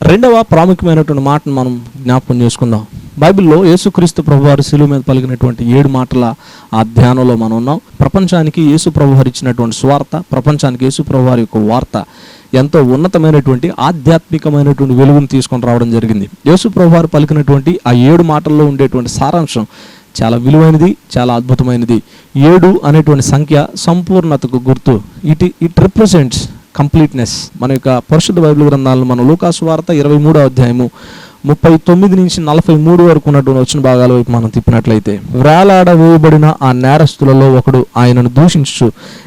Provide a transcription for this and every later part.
రెండవ ప్రాముఖ్యమైనటువంటి మాటను మనం జ్ఞాపకం చేసుకుందాం. బైబిల్లో యేసుక్రీస్తు ప్రభువారు శిలువ మీద పలికినటువంటి ఏడు మాటల ఆ ధ్యానంలో మనం ఉన్నాం. ప్రపంచానికి యేసు ప్రభువారు ఇచ్చినటువంటి స్వార్థ ప్రపంచానికి యేసు ప్రభువారి యొక్క వార్త ఎంతో ఉన్నతమైనటువంటి ఆధ్యాత్మికమైనటువంటి వెలుగును తీసుకొని రావడం జరిగింది. యేసు ప్రభువారు పలికినటువంటి ఆ ఏడు మాటల్లో ఉండేటువంటి సారాంశం చాలా విలువైనది చాలా అద్భుతమైనది. ఏడు అనేటువంటి సంఖ్య సంపూర్ణతకు గుర్తు. It it represents completeness. మన యొక్క పరిశుద్ధ బైబిల్ గ్రంథాలను మనం లూకాసు వార్త ఇరవై మూడో అధ్యాయము ముప్పై తొమ్మిది నుంచి నలభై మూడు వరకు ఉన్నటువంటి వచ్చిన భాగాల వైపు మనం తిప్పినట్లయితే వ్రేలాడ వేయబడిన ఆ నేరస్తులలో ఒకడు ఆయనను దూషించు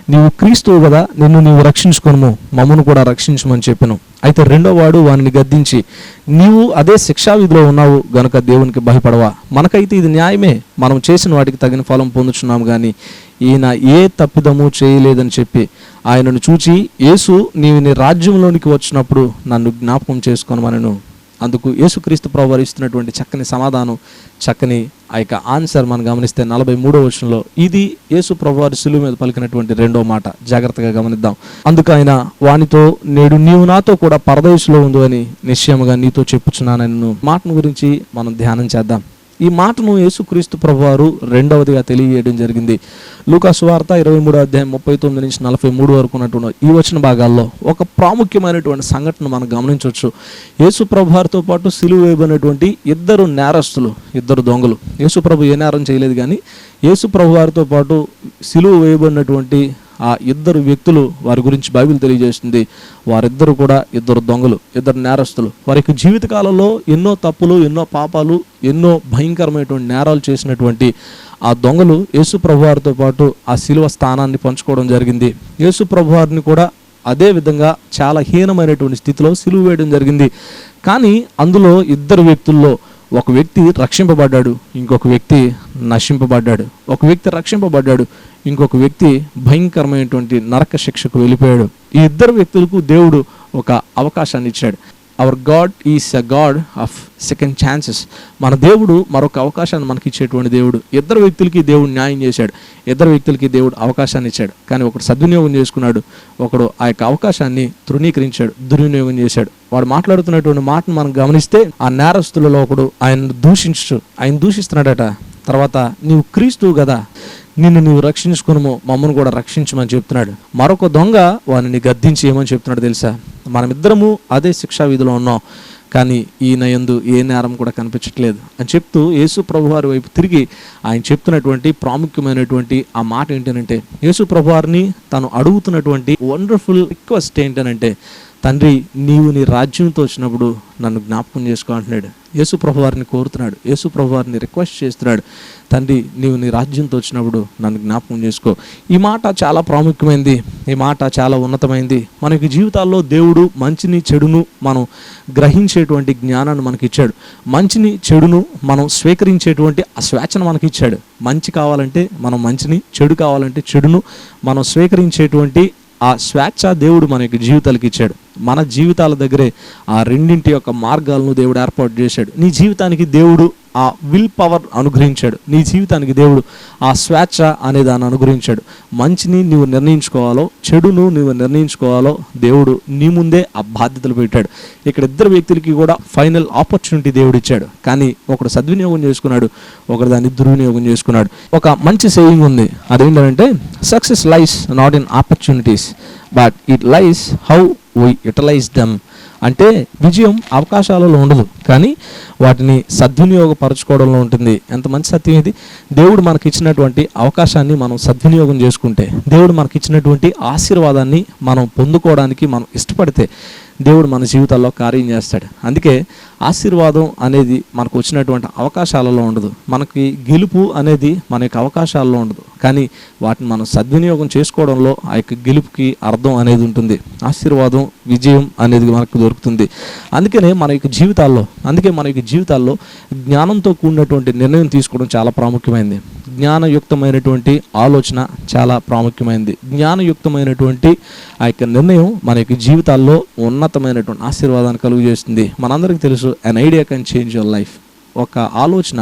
నీవు క్రీస్తువు కదా నిన్ను నీవు రక్షించుకోను మమ్మను కూడా రక్షించమని చెప్పాను. అయితే రెండో వాడు వానిని గద్దించి నీవు అదే శిక్షా విధిలో ఉన్నావు గనుక దేవునికి భయపడవా? మనకైతే ఇది న్యాయమే మనం చేసిన వాటికి తగిన ఫలం పొందుచున్నాము కానీ ఈయన ఏ తప్పిదము చేయలేదని చెప్పి ఆయనను చూచి యేసు నీవు నీ రాజ్యంలోనికి వచ్చినప్పుడు నన్ను జ్ఞాపకం చేసుకోనమనను. అందుకు యేసుక్రీస్తు ప్రభు ఇస్తున్నటువంటి చక్కని సమాధానం చక్కని ఆ యొక్క ఆన్సర్ మనం గమనిస్తే నలభై మూడో వచనంలో ఇది యేసు ప్రభువారి సులువు మీద పలికినటువంటి రెండో మాట. జాగ్రత్తగా గమనిద్దాం. అందుకు ఆయన వానితో నేడు నీవు నాతో కూడా పరదేశంలో ఉందో అని నిశ్చయముగా నీతో చెప్పుచున్నానని. మాటను గురించి మనం ధ్యానం చేద్దాం. ఈ మాటను యేసుక్రీస్తు ప్రభువారు రెండవదిగా తెలియజేయడం జరిగింది. లూకాసు వార్త ఇరవై మూడో అధ్యాయం ముప్పై తొమ్మిది నుంచి నలభై మూడు వరకు ఉన్నటువంటి ఈ వచ్చిన భాగాల్లో ఒక ప్రాముఖ్యమైనటువంటి సంఘటన మనం గమనించవచ్చు. యేసు ప్రభువారితో పాటు సిలువ వేయబడినటువంటి ఇద్దరు నేరస్తులు ఇద్దరు దొంగలు. యేసు ప్రభు ఏ నేరం చేయలేదు కానీ యేసు ప్రభువారితో పాటు సిలువ వేయబడినటువంటి ఆ ఇద్దరు వ్యక్తులు వారి గురించి బైబిల్ తెలియజేస్తుంది. వారిద్దరు కూడా ఇద్దరు దొంగలు ఇద్దరు నేరస్తులు. వారికి జీవితకాలంలో ఎన్నో తప్పులు ఎన్నో పాపాలు ఎన్నో భయంకరమైనటువంటి నేరాలు చేసినటువంటి ఆ దొంగలు యేసు ప్రభువారితో పాటు ఆ శిలువ స్థానాన్ని పంచుకోవడం జరిగింది. యేసు ప్రభువారిని కూడా అదే విధంగా చాలా హీనమైనటువంటి స్థితిలో సిలువ వేయడం జరిగింది. కానీ అందులో ఇద్దరు వ్యక్తుల్లో ఒక వ్యక్తి రక్షింపబడ్డాడు ఇంకొక వ్యక్తి నశింపబడ్డాడు. ఒక వ్యక్తి రక్షింపబడ్డాడు ఇంకొక వ్యక్తి భయంకరమైనటువంటి నరక శిక్షకు వెళ్ళిపోయాడు. ఈ ఇద్దరు వ్యక్తులకు దేవుడు ఒక అవకాశాన్ని ఇచ్చాడు. Our god is a god of second chances మన దేవుడు మరొక అవకాశాన్ని మనకి ఇచ్చేటువంటి దేవుడు. ఇద్దరు వ్యక్తులకి దేవుడు న్యాయం చేశాడు. ఇద్దరు వ్యక్తులకి దేవుడు అవకాశాన్ని ఇచ్చాడు. కానీ ఒకడు సద్వినియోగం చేసుకున్నాడు. ఒకడు ఆ యొక్క అవకాశాన్ని తృణీకరించాడు దుర్వినియోగం చేశాడు. వాడు మాట్లాడుతున్నటువంటి మాటను మనం గమనిస్తే ఆ నేరస్తులలో ఒకడు ఆయన దూషించు ఆయన దూషిస్తున్నాడట. తర్వాత నీవు క్రీస్తువు కదా నిన్ను నువ్వు రక్షించుకును మమ్మల్ని కూడా రక్షించమని చెప్తున్నాడు. మరొక దొంగ వానిని గద్దించి ఏమని చెప్తున్నాడు తెలుసా? మనమిద్దరము అదే శిక్షా విధిలో ఉన్నాం కానీ ఈయన ఎందు ఏ నేరం కూడా కనిపించట్లేదు అని చెప్తూ యేసు ప్రభువారి వైపు తిరిగి ఆయన చెప్తున్నటువంటి ప్రాముఖ్యమైనటువంటి ఆ మాట ఏంటంటే యేసు ప్రభువారిని తను అడుగుతున్నటువంటి వండర్ఫుల్ రిక్వెస్ట్ ఏంటనంటే తండ్రి నీవు నీ రాజ్యంతో వచ్చినప్పుడు నన్ను జ్ఞాపకం చేసుకో అంటున్నాడు. యేసు ప్రభువారిని కోరుతున్నాడు. యేసు ప్రభువారిని రిక్వెస్ట్ చేస్తున్నాడు. తండ్రి నీవు నీ రాజ్యంతో వచ్చినప్పుడు నన్ను జ్ఞాపకం చేసుకో. ఈ మాట చాలా ప్రాముఖ్యమైంది. ఈ మాట చాలా ఉన్నతమైంది. మనకి జీవితాల్లో దేవుడు మంచిని చెడును మనం గ్రహించేటువంటి జ్ఞానాన్ని మనకి ఇచ్చాడు మంచిని చెడును మనం స్వీకరించేటువంటి ఆ స్వేచ్ఛను మనకి ఇచ్చాడు మంచి కావాలంటే మనం మంచిని చెడు కావాలంటే చెడును మనం స్వీకరించేటువంటి ఆ స్వేచ్ఛ దేవుడు మన యొక్క జీవితాలకు ఇచ్చాడు మన జీవితాల దగ్గరే ఆ రెండింటి యొక్క మార్గాలను దేవుడు ఏర్పాటు చేశాడు. నీ జీవితానికి దేవుడు ఆ విల్ పవర్ అనుగ్రహించాడు. నీ జీవితానికి దేవుడు ఆ స్వేచ్ఛ అనే దాన్ని అనుగ్రహించాడు. మంచిని నీవు నిర్ణయించుకోవాలో చెడును నీవు నిర్ణయించుకోవాలో దేవుడు నీ ముందే ఆ బాధ్యతలు పెట్టాడు. ఇక్కడ ఇద్దరు వ్యక్తులకి కూడా ఫైనల్ ఆపర్చునిటీ దేవుడు ఇచ్చాడు. కానీ ఒకడు సద్వినియోగం చేసుకున్నాడు ఒకడు దాన్ని దుర్వినియోగం చేసుకున్నాడు. ఒక మంచి సేయింగ్ ఉంది. అదేంటంటే success lies not in opportunities but it lies how we utilise them అంటే విజయం అవకాశాలలో ఉండదు. కానీ వాటిని సద్వినియోగపరచుకోవడంలో ఉంటుంది. ఎంత మంచి సత్యం ఇది? దేవుడు మనకి ఇచ్చినటువంటి అవకాశాన్ని మనం సద్వినియోగం చేసుకుంటే దేవుడు మనకి ఇచ్చినటువంటి ఆశీర్వాదాన్ని మనం పొందుకోవడానికి మనం ఇష్టపడితే దేవుడు మన జీవితాల్లో కార్యం చేస్తాడు. అందుకే ఆశీర్వాదం అనేది మనకు వచ్చినటువంటి అవకాశాలలో ఉండదు. మనకి గెలుపు అనేది మన యొక్క అవకాశాల్లో ఉండదు. కానీ వాటిని మనం సద్వినియోగం చేసుకోవడంలో ఆ యొక్క గెలుపుకి అర్థం అనేది ఉంటుంది. ఆశీర్వాదం విజయం అనేది మనకు దొరుకుతుంది. అందుకనే మన యొక్క జీవితాల్లో అందుకే మన యొక్క జీవితాల్లో జ్ఞానంతో కూడినటువంటి నిర్ణయం తీసుకోవడం చాలా ప్రాముఖ్యమైనది జ్ఞానయుక్తమైనటువంటి ఆలోచన చాలా ప్రాముఖ్యమైనది జ్ఞానయుక్తమైనటువంటి ఆ యొక్క నిర్ణయం మన యొక్క జీవితాల్లో ఉన్నతమైనటువంటి ఆశీర్వాదాన్ని కలుగు చేస్తుంది మనందరికీ తెలుసు an idea can change your life ఒక ఆలోచన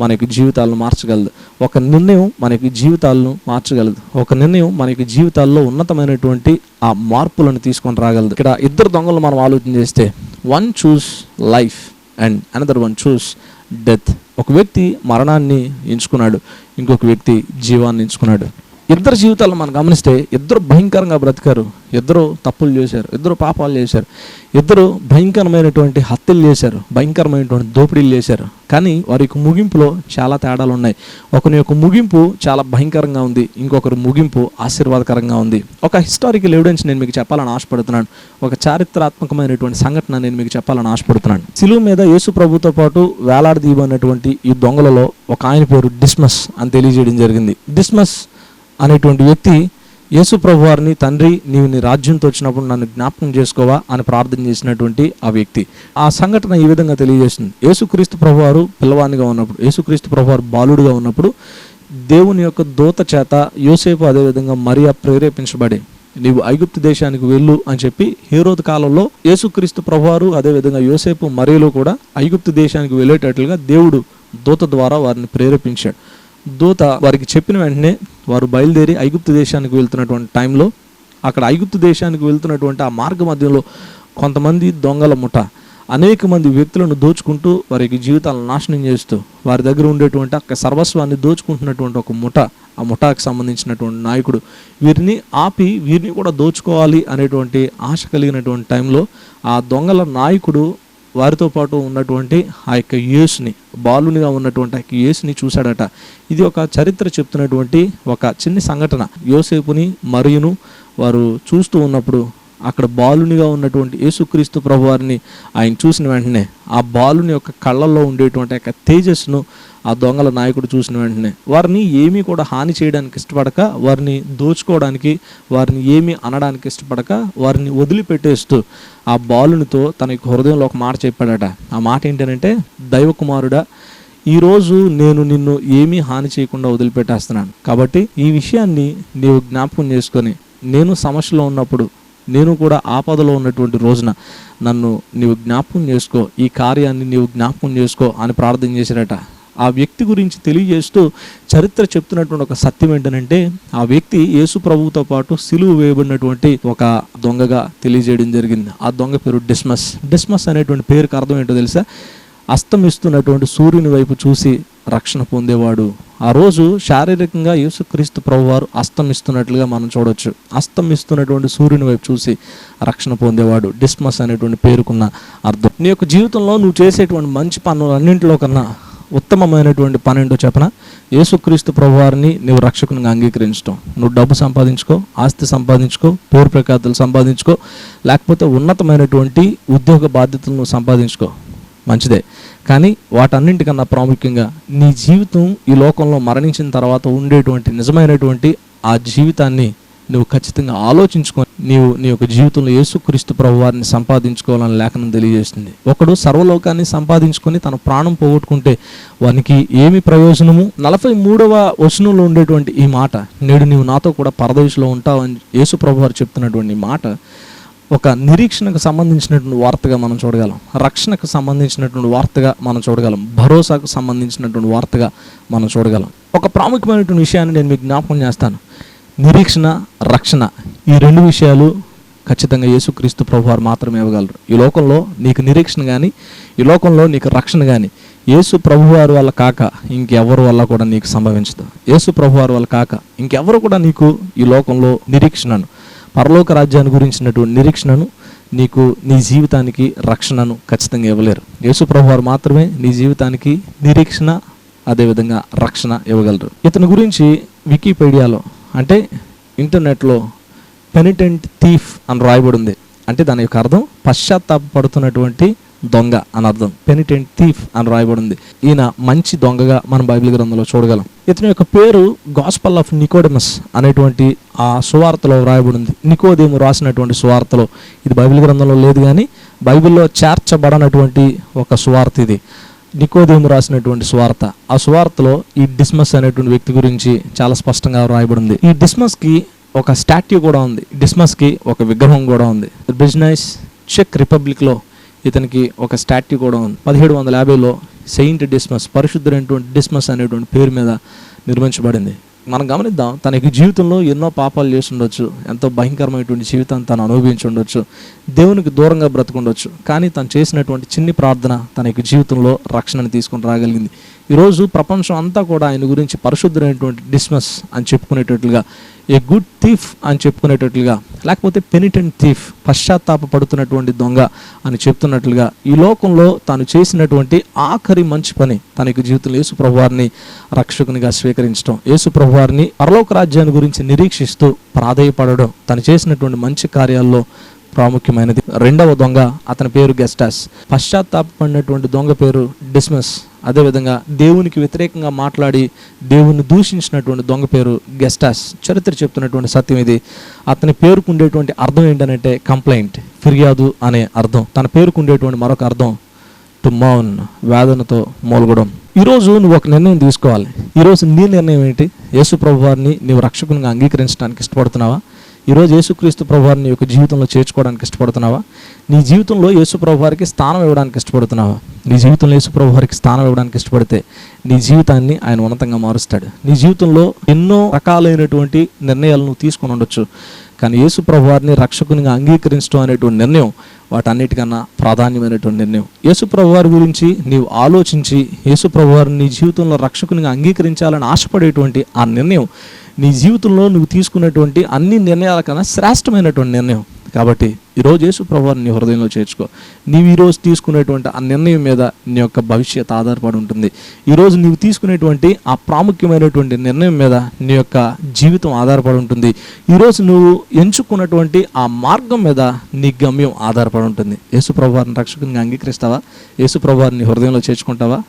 మన యొక్క జీవితాలను మార్చగలదు. ఒక నిర్ణయం మన యొక్క జీవితాలను మార్చగలదు. ఒక నిర్ణయం మన యొక్క జీవితాల్లో ఉన్నతమైనటువంటి ఆ మార్పులను తీసుకొని రాగలదు. ఇక్కడ ఇద్దరు దొంగలు మనం ఆలోచన చేస్తే one choose life and another one choose death ఒక వ్యక్తి మరణాన్ని ఎంచుకున్నాడు ఇంకొక వ్యక్తి జీవాన్ని ఎంచుకున్నాడు. ఇద్దరు జీవితాలను మనం గమనిస్తే ఇద్దరు భయంకరంగా బ్రతికారు. ఇద్దరు తప్పులు చేశారు. ఇద్దరు పాపాలు చేశారు. ఇద్దరు భయంకరమైనటువంటి హత్యలు చేశారు. భయంకరమైనటువంటి దోపిడీలు చేశారు. కానీ వారి యొక్క ముగింపులో చాలా తేడాలు ఉన్నాయి. ఒకని యొక్క ముగింపు చాలా భయంకరంగా ఉంది. ఇంకొకరి ముగింపు ఆశీర్వాదకరంగా ఉంది. ఒక హిస్టారికల్ ఎవిడెన్స్ నేను మీకు చెప్పాలని ఆశపడుతున్నాను. ఒక చారిత్రాత్మకమైనటువంటి సంఘటన నేను మీకు చెప్పాలని ఆశపడుతున్నాను. సిలువు మీద యేసు ప్రభుతో పాటు వేలాడదీయబడినటువంటి ఈ దొంగలలో ఒక ఆయన పేరు డిస్మస్ అని తెలియజేయడం జరిగింది. డిస్మస్ అనేటువంటి వ్యక్తి యేసు ప్రభు వారిని తండ్రి నీవు నీ రాజ్యంతో వచ్చినప్పుడు నన్ను జ్ఞాపకం చేసుకోవా అని ప్రార్థన చేసినటువంటి ఆ వ్యక్తి. ఆ సంఘటన ఈ విధంగా తెలియజేస్తుంది. యేసుక్రీస్తు ప్రభు వారు పిల్లవానిగా ఉన్నప్పుడు యేసుక్రీస్తు ప్రభు వారు బాలుడుగా ఉన్నప్పుడు దేవుని యొక్క దూత చేత యోసేపు అదేవిధంగా మరియా ప్రేరేపించబడి నీవు ఐగుప్తు దేశానికి వెళ్ళు అని చెప్పి హేరోద్ కాలంలో యేసుక్రీస్తు ప్రభువారు అదేవిధంగా యోసేపు మరియలు కూడా ఐగుప్తు దేశానికి వెళ్ళేటట్లుగా దేవుడు దూత ద్వారా వారిని ప్రేరేపించాడు. దూత వారికి చెప్పిన వెంటనే వారు బయలుదేరి ఐగుప్తు దేశానికి వెళ్తున్నటువంటి టైంలో అక్కడ ఐగుప్తు దేశానికి వెళ్తున్నటువంటి ఆ మార్గ మధ్యలో కొంతమంది దొంగల ముఠ అనేక మంది వ్యక్తులను దోచుకుంటూ వారికి జీవితాలను నాశనం చేస్తూ వారి దగ్గర ఉండేటువంటి అక్క సర్వస్వాన్ని దోచుకుంటున్నటువంటి ఒక ముఠ ఆ ముఠాకు సంబంధించినటువంటి నాయకుడు వీరిని ఆపి వీరిని కూడా దోచుకోవాలి అనేటువంటి ఆశ కలిగినటువంటి టైంలో ఆ దొంగల నాయకుడు వారితో పాటు ఉన్నటువంటి ఆ యొక్క యేసుని బాలునిగా ఉన్నటువంటి ఆ యొక్క యేసుని చూశాడట. ఇది ఒక చరిత్ర చెప్తున్నటువంటి ఒక చిన్న సంఘటన. యోసేపుని మరియును వారు చూస్తూ ఉన్నప్పుడు అక్కడ బాలునిగా ఉన్నటువంటి యేసుక్రీస్తు ప్రభువారిని ఆయన చూసిన వెంటనే ఆ బాలుని యొక్క కళ్ళల్లో ఉండేటువంటి యొక్క తేజస్సును ఆ దొంగల నాయకుడు చూసిన వెంటనే వారిని ఏమీ కూడా హాని చేయడానికి ఇష్టపడక వారిని దోచుకోవడానికి వారిని ఏమీ అనడానికి ఇష్టపడక వారిని వదిలిపెట్టేస్తూ ఆ బాలునితో తన హృదయంలో ఒక మాట చెప్పాడట. ఆ మాట ఏంటంటే దైవకుమారుడా ఈరోజు నేను నిన్ను ఏమీ హాని చేయకుండా వదిలిపెట్టేస్తున్నాను. కాబట్టి ఈ విషయాన్ని నీవు జ్ఞాపకం చేసుకొని నేను సమస్యలో ఉన్నప్పుడు నేను కూడా ఆపదలో ఉన్నటువంటి రోజున నన్ను నీవు జ్ఞాపకం చేసుకో ఈ కార్యాన్ని నీవు జ్ఞాపకం చేసుకో అని ప్రార్థన చేశారట ఆ వ్యక్తి గురించి తెలియజేస్తూ చరిత్ర చెప్తున్నటువంటి ఒక సత్యం ఏంటంటే ఆ వ్యక్తి యేసు ప్రభువుతో పాటు సిలువు వేయబడినటువంటి ఒక దొంగగా తెలియజేయడం జరిగింది. ఆ దొంగ పేరు డిస్మస్. డిస్మస్ అనేటువంటి పేరుకి అర్థం ఏంటో తెలుసా? అస్తమిస్తున్నటువంటి సూర్యుని వైపు చూసి రక్షణ పొందేవాడు. ఆ రోజు శారీరకంగా యేసుక్రీస్తు ప్రభువారు అస్తమిస్తున్నట్లుగా మనం చూడవచ్చు అస్తమిస్తున్నటువంటి సూర్యుని వైపు చూసి రక్షణ పొందేవాడు. డిస్మస్ అనేటువంటి పేరుకున్న అర్థం. నీ యొక్క జీవితంలో నువ్వు చేసేటువంటి మంచి పనులన్నింటిలో కన్నా ఉత్తమమైనటువంటి పని ఏంటో చెప్పన? యేసుక్రీస్తు ప్రభువారిని నువ్వు రక్షకునిగా అంగీకరించడం నువ్వు డబ్బు సంపాదించుకో ఆస్తి సంపాదించుకో పేరు ప్రఖ్యాతులు సంపాదించుకో లేకపోతే ఉన్నతమైనటువంటి ఉద్యోగ బాధ్యతలు నువ్వు సంపాదించుకో. మంచిదే. కానీ వాటన్నింటికన్నా ప్రాముఖ్యంగా నీ జీవితం ఈ లోకంలో మరణించిన తర్వాత ఉండేటువంటి నిజమైనటువంటి ఆ జీవితాన్ని నువ్వు ఖచ్చితంగా ఆలోచించుకొని నీవు నీ యొక్క జీవితంలో యేసుక్రీస్తు ప్రభు వారిని సంపాదించుకోవాలని లేఖనం తెలియజేస్తుంది. ఒకడు సర్వలోకాన్ని సంపాదించుకొని తన ప్రాణం పోగొట్టుకుంటే వానికి ఏమి ప్రయోజనము? నలభై మూడవ వచనంలో ఉండేటువంటి ఈ మాట నేడు నీవు నాతో కూడా పరదేశంలో ఉంటావని యేసు ప్రభు వారు చెప్తున్నటువంటి మాట ఒక నిరీక్షణకు సంబంధించినటువంటి వార్తగా మనం చూడగలం. రక్షణకు సంబంధించినటువంటి వార్తగా మనం చూడగలం. భరోసాకు సంబంధించినటువంటి వార్తగా మనం చూడగలం. ఒక ప్రాముఖ్యమైనటువంటి విషయాన్ని నేను మీకు జ్ఞాపకం చేస్తాను. నిరీక్షణ రక్షణ ఈ రెండు విషయాలు ఖచ్చితంగా యేసుక్రీస్తు ప్రభువారు మాత్రమే ఇవ్వగలరు. ఈ లోకంలో నీకు నిరీక్షణ కానీ ఈ లోకంలో నీకు రక్షణ కానీ యేసు ప్రభువారు వల్ల కాక ఇంకెవరి వల్ల కూడా నీకు సంభవించదు. యేసు ప్రభువారు వల్ల కాక ఇంకెవరు కూడా నీకు ఈ లోకంలో నిరీక్షణను పరలోక రాజ్యాన్ని గురించినటువంటి నిరీక్షణను నీకు నీ జీవితానికి రక్షణను ఖచ్చితంగా ఇవ్వలేరు. యేసు ప్రభువారు మాత్రమే నీ జీవితానికి నిరీక్షణ అదేవిధంగా రక్షణ ఇవ్వగలరు. ఇతని గురించి వికీపీడియాలో అంటే ఇంటర్నెట్లో పెనిటెంట్ థీఫ్ అని రాయబడి ఉంది అంటే దాని యొక్క అర్థం పశ్చాత్తాపడుతున్నటువంటి దొంగ అని అర్థం. పెనిటెంట్ థీఫ్ అని రాయబడి ఉంది ఈయన మంచి దొంగగా మనం బైబిల్ గ్రంథంలో చూడగలం. ఇతని యొక్క పేరు గాస్పల్ ఆఫ్ నికోడమస్ అనేటువంటి ఆ సువార్తలో రాయబడి ఉంది నికోదేము రాసినటువంటి సువార్తలో. ఇది బైబిల్ గ్రంథంలో లేదు కానీ బైబిల్లో చేర్చబడనటువంటి ఒక సువార్త ఇది. నికోదేము రాసినటువంటి స్వార్త. ఆ సువార్తలో ఈ డిస్మస్ అనేటువంటి వ్యక్తి గురించి చాలా స్పష్టంగా రాయబడింది ఈ డిస్మస్కి ఒక స్టాట్యూ కూడా ఉంది. డిస్మస్కి ఒక విగ్రహం కూడా ఉంది. బిజినెస్ చెక్ రిపబ్లిక్లో ఇతనికి ఒక స్టాట్యూ కూడా ఉంది. పదిహేడు వందల యాభైలో సెయింట్ డిస్మస్ పరిశుద్ధుడైనటువంటి డిస్మస్ అనేటువంటి పేరు మీద నిర్మించబడింది. మనం గమనిద్దాం తనకి జీవితంలో ఎన్నో పాపాలు చేసి ఉండొచ్చు ఎంతో భయంకరమైనటువంటి జీవితాన్ని తను అనుభవించి ఉండొచ్చు దేవునికి దూరంగా బ్రతుకుండొచ్చు కానీ తను చేసినటువంటి చిన్ని ప్రార్థన తన యొక్క జీవితంలో రక్షణను తీసుకొని రాగలిగింది. ఈరోజు ప్రపంచం అంతా కూడా ఆయన గురించి పరిశుద్ధమైనటువంటి డిస్మస్ అని చెప్పుకునేటట్లుగా ఏ గుడ్ థీఫ్ అని చెప్పుకునేటట్లుగా లేకపోతే పెనిటెంట్ థీఫ్ పశ్చాత్తాప పడుతున్నటువంటి దొంగ అని చెప్తున్నట్లుగా ఈ లోకంలో తాను చేసినటువంటి ఆఖరి మంచి పని తన యొక్క జీవితంలో యేసు ప్రభువారిని రక్షకునిగా స్వీకరించడం యేసు ప్రభువారిని పరలోక రాజ్యాన్ని గురించి నిరీక్షిస్తూ ప్రాధేయపడడం. తను చేసినటువంటి మంచి కార్యాల్లో ప్రాముఖ్యమైనది. రెండవ దొంగ అతని పేరు గెస్టాస్. పశ్చాత్తాపడినటువంటి దొంగ పేరు డిస్మస్. అదేవిధంగా దేవునికి వ్యతిరేకంగా మాట్లాడి దేవుని దూషించినటువంటి దొంగ పేరు గెస్టాస్ చరిత్ర చెప్తున్నటువంటి సత్యం ఇది. అతని పేరుకు ఉండేటువంటి అర్థం ఏంటంటే కంప్లైంట్ ఫిర్యాదు అనే అర్థం. తన పేరుకు ఉండేటువంటి మరొక అర్థం టు మౌన్ వేదనతో మూలగడం. ఈరోజు నువ్వు ఒక నిర్ణయం తీసుకోవాలి. ఈరోజు నీ నిర్ణయం ఏంటి? యేసు ప్రభు వారిని నీవు రక్షకునిగా అంగీకరించడానికి ఇష్టపడుతున్నావా? ఈరోజు యేసుక్రీస్తు ప్రభువారిని నీ యొక్క జీవితంలో చేర్చుకోవడానికి ఇష్టపడుతున్నావా? నీ జీవితంలో యేసు ప్రభువారికి స్థానం ఇవ్వడానికి ఇష్టపడుతున్నావా? నీ జీవితంలో యేసు ప్రభువారికి స్థానం ఇవ్వడానికి ఇష్టపడితే నీ జీవితాన్ని ఆయన ఉన్నతంగా మారుస్తాడు. నీ జీవితంలో ఎన్నో రకాలైనటువంటి నిర్ణయాలు నువ్వు తీసుకొని ఉండొచ్చు. కానీ యేసు ప్రభువారిని రక్షకునిగా అంగీకరించడం అనేటువంటి నిర్ణయం వాటన్నిటికన్నా ప్రాధాన్యమైనటువంటి నిర్ణయం. యేసు ప్రభువారి గురించి నీవు ఆలోచించి యేసు ప్రభువారిని నీ జీవితంలో రక్షకునిగా అంగీకరించాలని ఆశపడేటువంటి ఆ నిర్ణయం నీ జీవితంలో నువ్వు తీసుకున్నటువంటి అన్ని నిర్ణయాల కన్నా శ్రేష్టమైనటువంటి నిర్ణయం. కాబట్టి ఈరోజు యేసు ప్రభువారిని నీ హృదయంలో చేర్చుకో. నీవు ఈరోజు తీసుకునేటువంటి ఆ నిర్ణయం మీద నీ యొక్క భవిష్యత్ ఆధారపడి ఉంటుంది. ఈరోజు నీవు తీసుకునేటువంటి ఆ ప్రాముఖ్యమైనటువంటి నిర్ణయం మీద నీ యొక్క జీవితం ఆధారపడి ఉంటుంది. ఈరోజు నువ్వు ఎంచుకున్నటువంటి ఆ మార్గం మీద నీ గమ్యం ఆధారపడి ఉంటుంది. యేసు ప్రభువారిని రక్షకునిగా అంగీకరిస్తావా? యేసు ప్రభువారిని నీ హృదయంలో చేర్చుకుంటావా?